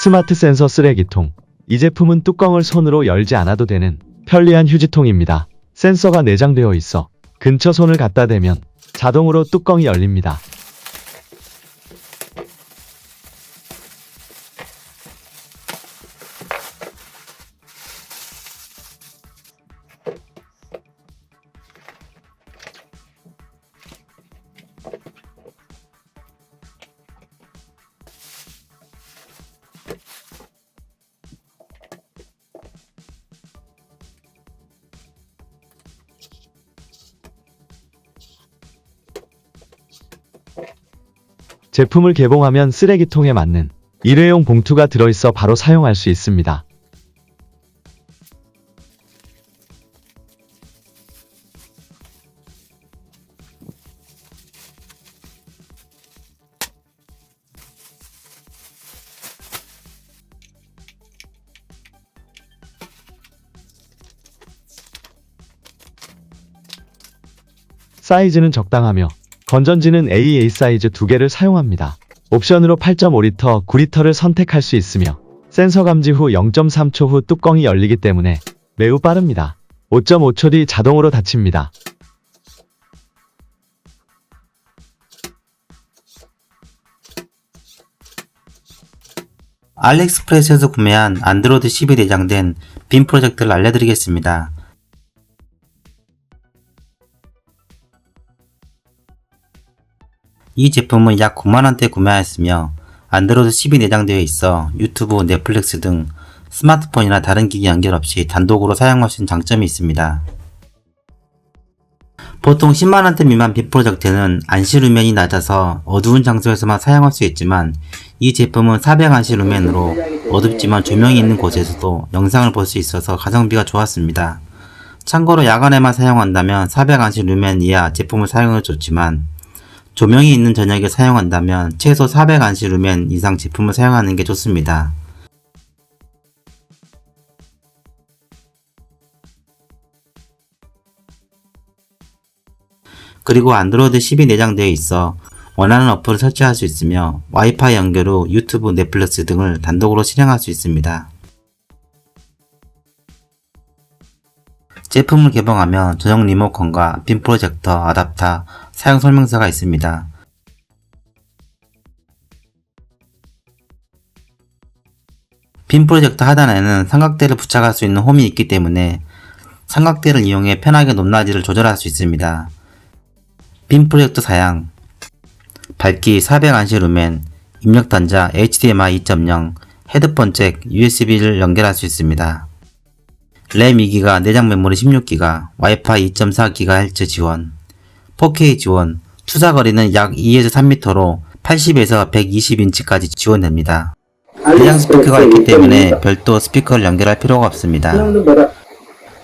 스마트 센서 쓰레기통. 이 제품은 뚜껑을 손으로 열지 않아도 되는 편리한 휴지통입니다. 센서가 내장되어 있어 근처 손을 갖다 대면 자동으로 뚜껑이 열립니다. 제품을 개봉하면 쓰레기통에 맞는 일회용 봉투가 들어있어 바로 사용할 수 있습니다. 사이즈는 적당하며 건전지는 AA 사이즈 두 개를 사용합니다. 옵션으로 8.5리터, 9리터를 선택할 수 있으며 센서 감지 후 0.3초 후 뚜껑이 열리기 때문에 매우 빠릅니다. 5.5초 뒤 자동으로 닫힙니다. 알리익스프레스에서 구매한 안드로이드 10이 내장된 빔 프로젝트를 알려드리겠습니다. 이 제품은 약 9만원대 구매하였으며 안드로이드 10이 내장되어 있어 유튜브, 넷플릭스 등 스마트폰이나 다른 기기 연결 없이 단독으로 사용할 수 있는 장점이 있습니다. 보통 10만원대 미만 빔 프로젝트는 안시 루멘이 낮아서 어두운 장소에서만 사용할 수 있지만 이 제품은 400안시 루멘으로 어둡지만 조명이 있는 곳에서도 영상을 볼 수 있어서 가성비가 좋았습니다. 참고로 야간에만 사용한다면 400안시 루멘 이하 제품을 사용해 좋지만 조명이 있는 저녁에 사용한다면 최소 400안시 루멘 이상 제품을 사용하는 게 좋습니다. 그리고 안드로이드 10이 내장되어 있어 원하는 어플을 설치할 수 있으며 와이파이 연결 후 유튜브, 넷플릭스 등을 단독으로 실행할 수 있습니다. 제품을 개봉하면 전용 리모컨과 빔 프로젝터, 아답터, 사용 설명서가 있습니다. 빔 프로젝터 하단에는 삼각대를 부착할 수 있는 홈이 있기 때문에 삼각대를 이용해 편하게 높낮이를 조절할 수 있습니다. 빔 프로젝터 사양 밝기 400안시 루멘 입력 단자 HDMI 2.0 헤드폰 잭 USB를 연결할 수 있습니다. 램 2기가 내장 메모리 16기가 와이파이 2.4GHz 지원 4K 지원 투사 거리는 약 2에서 3m로 80에서 120인치까지 지원됩니다. 내장 스피커가 있기 때문에 별도 스피커를 연결할 필요가 없습니다.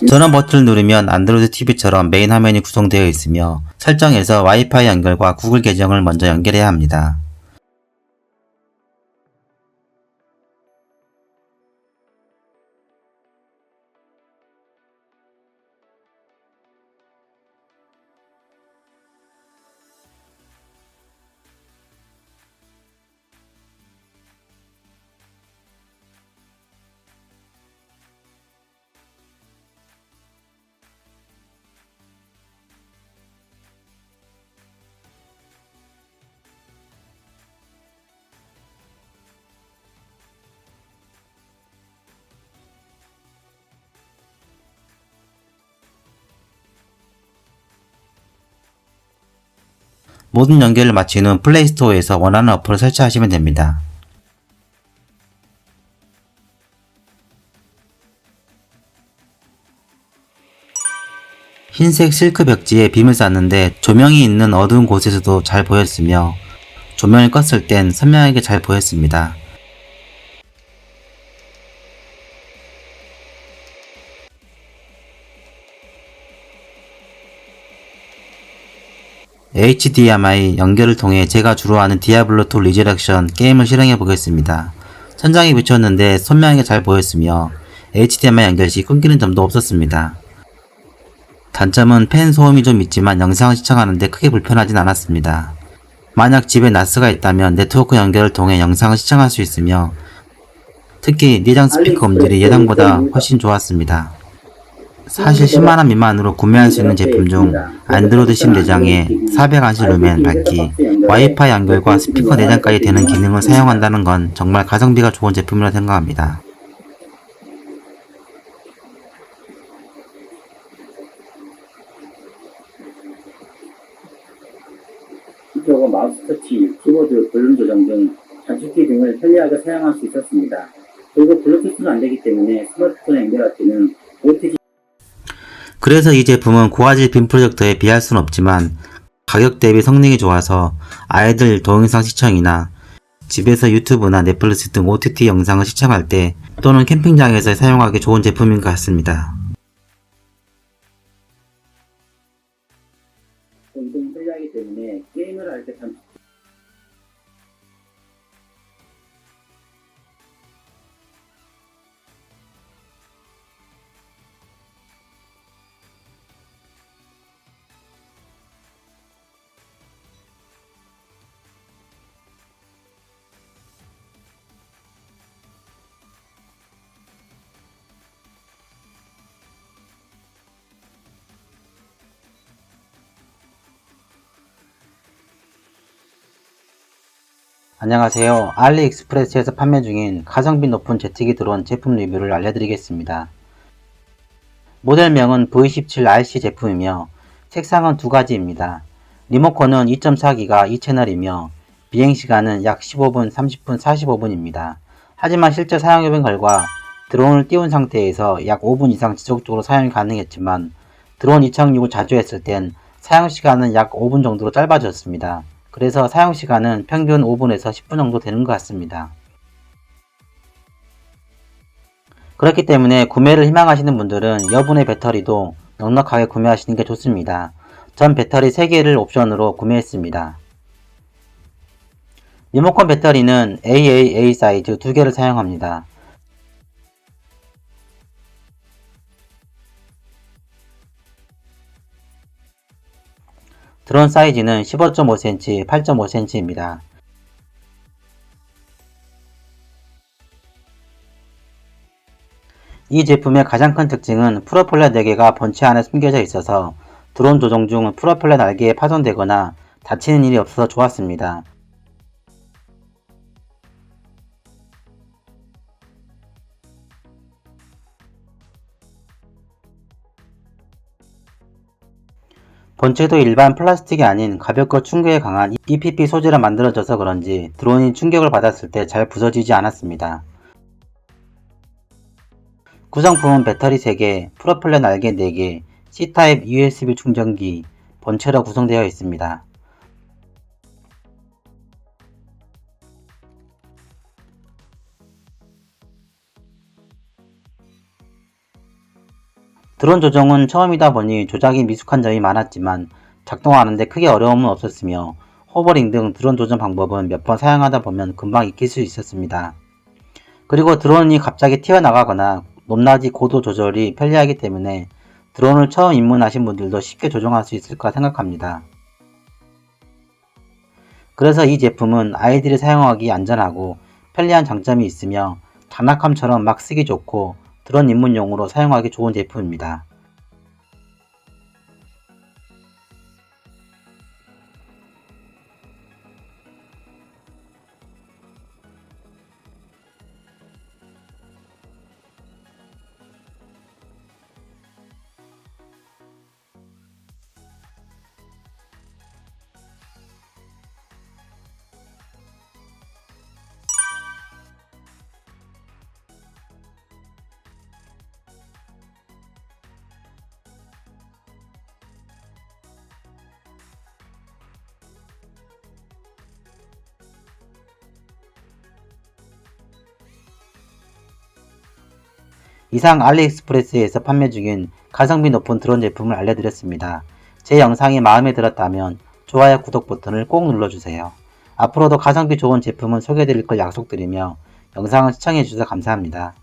전원 버튼을 누르면 안드로이드 TV처럼 메인 화면이 구성되어 있으며 설정에서 와이파이 연결과 구글 계정을 먼저 연결해야 합니다. 모든 연결을 마친 후 플레이스토어에서 원하는 어플을 설치하시면 됩니다. 흰색 실크 벽지에 빔을 쐈는데 조명이 있는 어두운 곳에서도 잘 보였으며 조명을 껐을 땐 선명하게 잘 보였습니다. HDMI 연결을 통해 제가 주로 하는 디아블로 2 리저렉션 게임을 실행해 보겠습니다. 천장에 비쳤는데 선명하게 잘 보였으며 HDMI 연결 시 끊기는 점도 없었습니다. 단점은 팬 소음이 좀 있지만 영상을 시청하는데 크게 불편하진 않았습니다. 만약 집에 나스가 있다면 네트워크 연결을 통해 영상을 시청할 수 있으며 특히 내장 스피커 음질이 예상보다 훨씬 좋았습니다. 사실 10만원 미만으로 구매할 수 있는 제품 중 안드로이드 10 내장에 400안시 루멘 밝기, 와이파이 연결과 스피커 내장까지 되는 기능을 사용한다는 건 정말 가성비가 좋은 제품이라 생각합니다. 키보드, 마우스 터치, 키보드, 볼륨 조정 등 단축키 등을 편리하게 사용할 수 있었습니다. 그리고 블루투스는 안 되기 때문에 스마트폰에 연결할 때는 OTG 그래서 이 제품은 고화질 빔 프로젝터에 비할 순 없지만 가격 대비 성능이 좋아서 아이들 동영상 시청이나 집에서 유튜브나 넷플릭스 등 OTT 영상을 시청할 때 또는 캠핑장에서 사용하기 좋은 제품인 것 같습니다. 안녕하세요. 알리익스프레스에서 판매 중인 가성비 높은 제트기 드론 제품 리뷰를 알려드리겠습니다. 모델명은 V17RC 제품이며 색상은 두 가지입니다. 리모컨은 2.4기가 2채널이며 비행시간은 약 15분, 30분, 45분입니다. 하지만 실제 사용해본 결과 드론을 띄운 상태에서 약 5분 이상 지속적으로 사용이 가능했지만 드론 이착륙을 자주 했을 땐 사용시간은 약 5분 정도로 짧아졌습니다. 그래서 사용시간은 평균 5분에서 10분 정도 되는 것 같습니다. 그렇기 때문에 구매를 희망하시는 분들은 여분의 배터리도 넉넉하게 구매하시는 게 좋습니다. 전 배터리 3개를 옵션으로 구매했습니다. 리모컨 배터리는 AAA 사이즈 2개를 사용합니다. 드론 사이즈는 15.5cm, 8.5cm입니다. 이 제품의 가장 큰 특징은 프로펠러 4개가 본체 안에 숨겨져 있어서 드론 조종 중 프로펠러 날개에 파손되거나 다치는 일이 없어서 좋았습니다. 본체도 일반 플라스틱이 아닌 가볍고 충격에 강한 EPP 소재로 만들어져서 그런지 드론이 충격을 받았을 때 잘 부서지지 않았습니다. 구성품은 배터리 3개, 프로펠러 날개 4개, C타입 USB 충전기, 본체로 구성되어 있습니다. 드론 조종은 처음이다 보니 조작이 미숙한 점이 많았지만 작동하는데 크게 어려움은 없었으며 호버링 등 드론 조종 방법은 몇 번 사용하다 보면 금방 익힐 수 있었습니다. 그리고 드론이 갑자기 튀어나가거나 높낮이 고도 조절이 편리하기 때문에 드론을 처음 입문하신 분들도 쉽게 조종할 수 있을 거라 생각합니다. 그래서 이 제품은 아이들이 사용하기 안전하고 편리한 장점이 있으며 장난감처럼 막 쓰기 좋고 드론 입문용으로 사용하기 좋은 제품입니다. 이상 알리익스프레스에서 판매 중인 가성비 높은 드론 제품을 알려드렸습니다. 제 영상이 마음에 들었다면 좋아요, 구독 버튼을 꼭 눌러주세요. 앞으로도 가성비 좋은 제품을 소개해드릴 걸 약속드리며 영상을 시청해주셔서 감사합니다.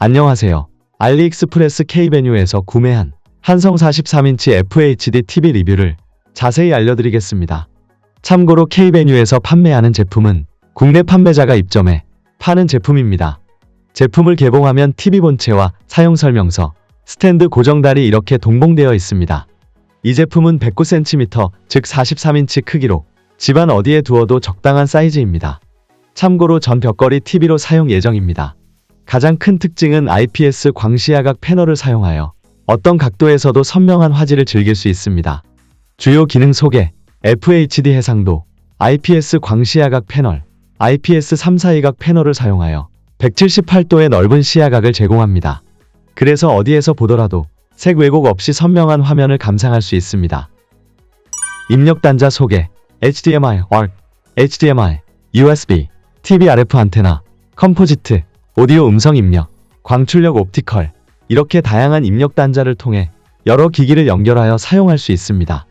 안녕하세요. 알리익스프레스 K베뉴에서 구매한 한성 43인치 FHD TV 리뷰를 자세히 알려드리겠습니다. 참고로 K베뉴에서 판매하는 제품은 국내 판매자가 입점해 파는 제품입니다. 제품을 개봉하면 TV 본체와 사용 설명서, 스탠드 고정달이 이렇게 동봉되어 있습니다. 이 제품은 109cm, 즉 43인치 크기로 집안 어디에 두어도 적당한 사이즈입니다. 참고로 전 벽걸이 TV로 사용 예정입니다. 가장 큰 특징은 IPS 광시야각 패널을 사용하여 어떤 각도에서도 선명한 화질을 즐길 수 있습니다. 주요 기능 소개, FHD 해상도, IPS 광시야각 패널, IPS 342각 패널을 사용하여 178도의 넓은 시야각을 제공합니다. 그래서 어디에서 보더라도 색 왜곡 없이 선명한 화면을 감상할 수 있습니다. 입력 단자 소개, HDMI, ARC, HDMI, USB, TV RF 안테나, 컴포지트, 오디오 음성 입력, 광출력 옵티컬, 이렇게 다양한 입력 단자를 통해 여러 기기를 연결하여 사용할 수 있습니다.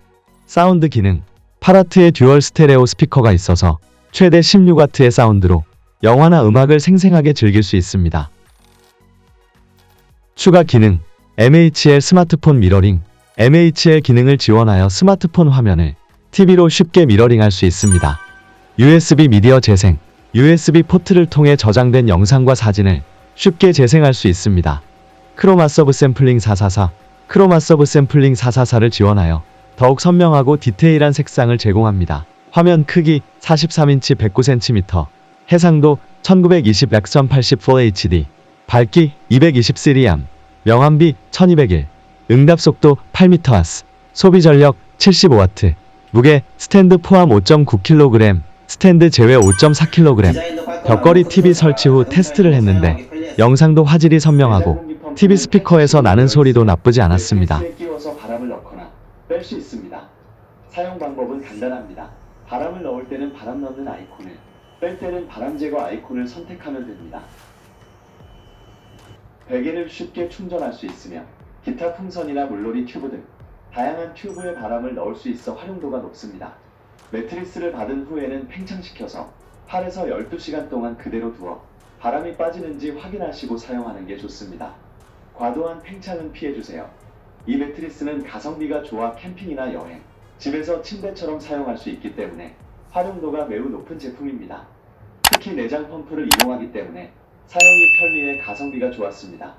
사운드 기능, 8와트의 듀얼 스테레오 스피커가 있어서 최대 16와트의 사운드로 영화나 음악을 생생하게 즐길 수 있습니다. 추가 기능, MHL 스마트폰 미러링, MHL 기능을 지원하여 스마트폰 화면을 TV로 쉽게 미러링할 수 있습니다. USB 미디어 재생, USB 포트를 통해 저장된 영상과 사진을 쉽게 재생할 수 있습니다. 크로마 서브 샘플링 444, 크로마 서브 샘플링 444를 지원하여 더욱 선명하고 디테일한 색상을 제공합니다. 화면 크기 43인치 109cm, 해상도 1920 1080 FHD, 밝기 220시리암, 명암비 1201, 응답 속도 8m/s, 소비 전력 75W, 무게 스탠드 포함 5.9kg, 스탠드 제외 5.4kg. 벽걸이 TV 설치 후 테스트를 했는데 영상도 화질이 선명하고 TV 스피커에서 나는 소리도 나쁘지 않았습니다. 끼워서 바람을 넣거나 뺄 수 있습니다. 사용 방법은 간단합니다. 바람을 넣을 때는 바람 넣는 아이콘을, 뺄 때는 바람 제거 아이콘을 선택하면 됩니다. 베개를 쉽게 충전할 수 있으며 기타 풍선이나 물놀이 튜브 등 다양한 튜브에 바람을 넣을 수 있어 활용도가 높습니다. 매트리스를 받은 후에는 팽창시켜서 8에서 12시간 동안 그대로 두어 바람이 빠지는지 확인하시고 사용하는 게 좋습니다. 과도한 팽창은 피해주세요. 이 매트리스는 가성비가 좋아 캠핑이나 여행, 집에서 침대처럼 사용할 수 있기 때문에 활용도가 매우 높은 제품입니다. 특히 내장 펌프를 이용하기 때문에 사용이 편리해 가성비가 좋았습니다.